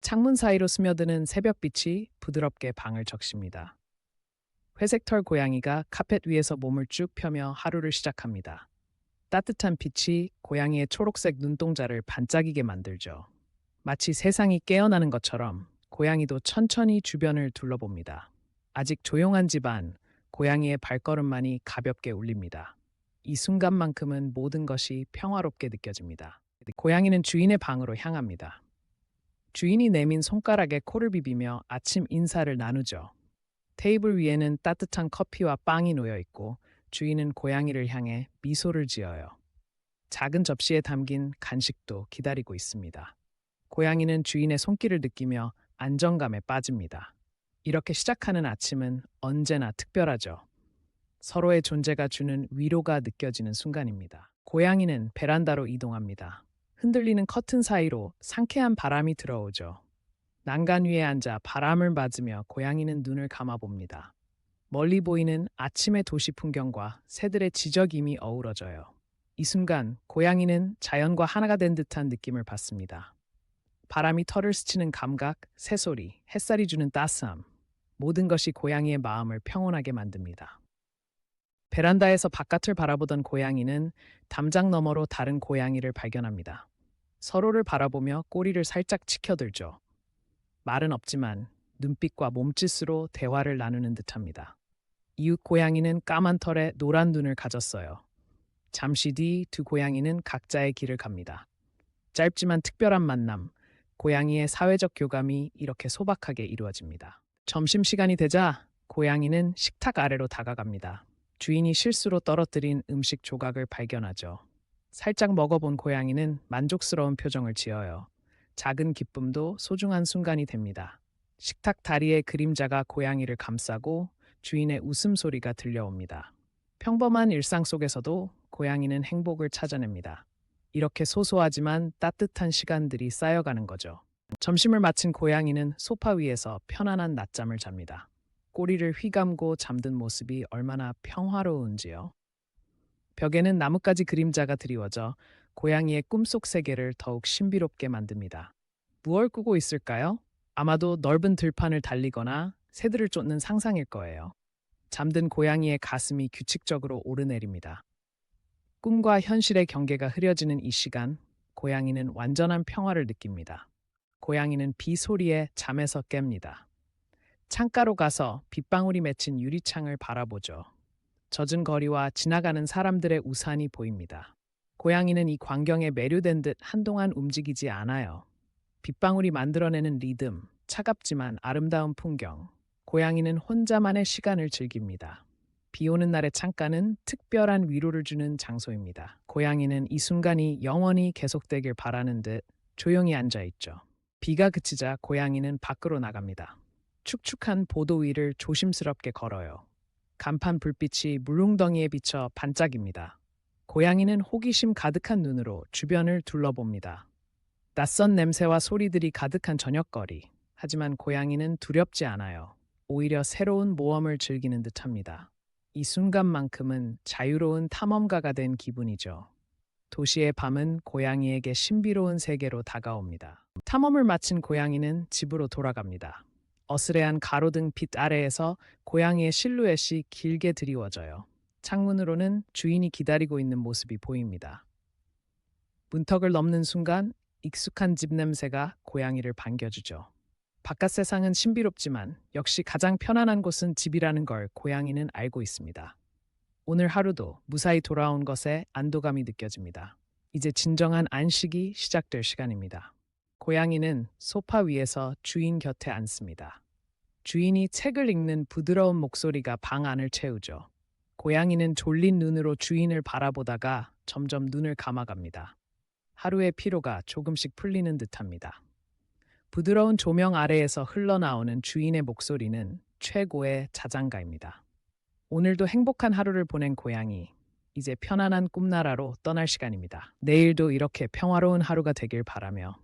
창문 사이로 스며드는 새벽빛이 부드럽게 방을 적십니다. 회색털 고양이가 카펫 위에서 몸을 쭉 펴며 하루를 시작합니다. 따뜻한 빛이 고양이의 초록색 눈동자를 반짝이게 만들죠. 마치 세상이 깨어나는 것처럼 고양이도 천천히 주변을 둘러봅니다. 아직 조용한 집안, 고양이의 발걸음만이 가볍게 울립니다. 이 순간만큼은 모든 것이 평화롭게 느껴집니다. 고양이는 주인의 방으로 향합니다. 주인이 내민 손가락에 코를 비비며 아침 인사를 나누죠. 테이블 위에는 따뜻한 커피와 빵이 놓여 있고 주인은 고양이를 향해 미소를 지어요. 작은 접시에 담긴 간식도 기다리고 있습니다. 고양이는 주인의 손길을 느끼며 안정감에 빠집니다. 이렇게 시작하는 아침은 언제나 특별하죠. 서로의 존재가 주는 위로가 느껴지는 순간입니다. 고양이는 베란다로 이동합니다. 흔들리는 커튼 사이로 상쾌한 바람이 들어오죠. 난간 위에 앉아 바람을 맞으며 고양이는 눈을 감아봅니다. 멀리 보이는 아침의 도시 풍경과 새들의 지저김이 어우러져요. 이 순간 고양이는 자연과 하나가 된 듯한 느낌을 받습니다. 바람이 털을 스치는 감각, 새소리, 햇살이 주는 따스함, 모든 것이 고양이의 마음을 평온하게 만듭니다. 베란다에서 바깥을 바라보던 고양이는 담장 너머로 다른 고양이를 발견합니다. 서로를 바라보며 꼬리를 살짝 치켜들죠. 말은 없지만 눈빛과 몸짓으로 대화를 나누는 듯합니다. 이웃 고양이는 까만 털에 노란 눈을 가졌어요. 잠시 뒤 두 고양이는 각자의 길을 갑니다. 짧지만 특별한 만남, 고양이의 사회적 교감이 이렇게 소박하게 이루어집니다. 점심시간이 되자 고양이는 식탁 아래로 다가갑니다. 주인이 실수로 떨어뜨린 음식 조각을 발견하죠. 살짝 먹어본 고양이는 만족스러운 표정을 지어요. 작은 기쁨도 소중한 순간이 됩니다. 식탁 다리의 그림자가 고양이를 감싸고 주인의 웃음소리가 들려옵니다. 평범한 일상 속에서도 고양이는 행복을 찾아냅니다. 이렇게 소소하지만 따뜻한 시간들이 쌓여가는 거죠. 점심을 마친 고양이는 소파 위에서 편안한 낮잠을 잡니다. 꼬리를 휘감고 잠든 모습이 얼마나 평화로운지요. 벽에는 나뭇가지 그림자가 드리워져 고양이의 꿈속 세계를 더욱 신비롭게 만듭니다. 무얼 꾸고 있을까요? 아마도 넓은 들판을 달리거나 새들을 쫓는 상상일 거예요. 잠든 고양이의 가슴이 규칙적으로 오르내립니다. 꿈과 현실의 경계가 흐려지는 이 시간, 고양이는 완전한 평화를 느낍니다. 고양이는 비 소리에 잠에서 깹니다. 창가로 가서 빗방울이 맺힌 유리창을 바라보죠. 젖은 거리와 지나가는 사람들의 우산이 보입니다. 고양이는 이 광경에 매료된 듯 한동안 움직이지 않아요. 빗방울이 만들어내는 리듬, 차갑지만 아름다운 풍경. 고양이는 혼자만의 시간을 즐깁니다. 비 오는 날의 창가는 특별한 위로를 주는 장소입니다. 고양이는 이 순간이 영원히 계속되길 바라는 듯 조용히 앉아 있죠. 비가 그치자 고양이는 밖으로 나갑니다. 축축한 보도 위를 조심스럽게 걸어요. 간판 불빛이 물웅덩이에 비쳐 반짝입니다. 고양이는 호기심 가득한 눈으로 주변을 둘러봅니다. 낯선 냄새와 소리들이 가득한 저녁거리. 하지만 고양이는 두렵지 않아요. 오히려 새로운 모험을 즐기는 듯합니다. 이 순간만큼은 자유로운 탐험가가 된 기분이죠. 도시의 밤은 고양이에게 신비로운 세계로 다가옵니다. 탐험을 마친 고양이는 집으로 돌아갑니다. 어스레한 가로등 빛 아래에서 고양이의 실루엣이 길게 드리워져요. 창문으로는 주인이 기다리고 있는 모습이 보입니다. 문턱을 넘는 순간 익숙한 집 냄새가 고양이를 반겨주죠. 바깥 세상은 신비롭지만 역시 가장 편안한 곳은 집이라는 걸 고양이는 알고 있습니다. 오늘 하루도 무사히 돌아온 것에 안도감이 느껴집니다. 이제 진정한 안식이 시작될 시간입니다. 고양이는 소파 위에서 주인 곁에 앉습니다. 주인이 책을 읽는 부드러운 목소리가 방 안을 채우죠. 고양이는 졸린 눈으로 주인을 바라보다가 점점 눈을 감아갑니다. 하루의 피로가 조금씩 풀리는 듯합니다. 부드러운 조명 아래에서 흘러나오는 주인의 목소리는 최고의 자장가입니다. 오늘도 행복한 하루를 보낸 고양이. 이제 편안한 꿈나라로 떠날 시간입니다. 내일도 이렇게 평화로운 하루가 되길 바라며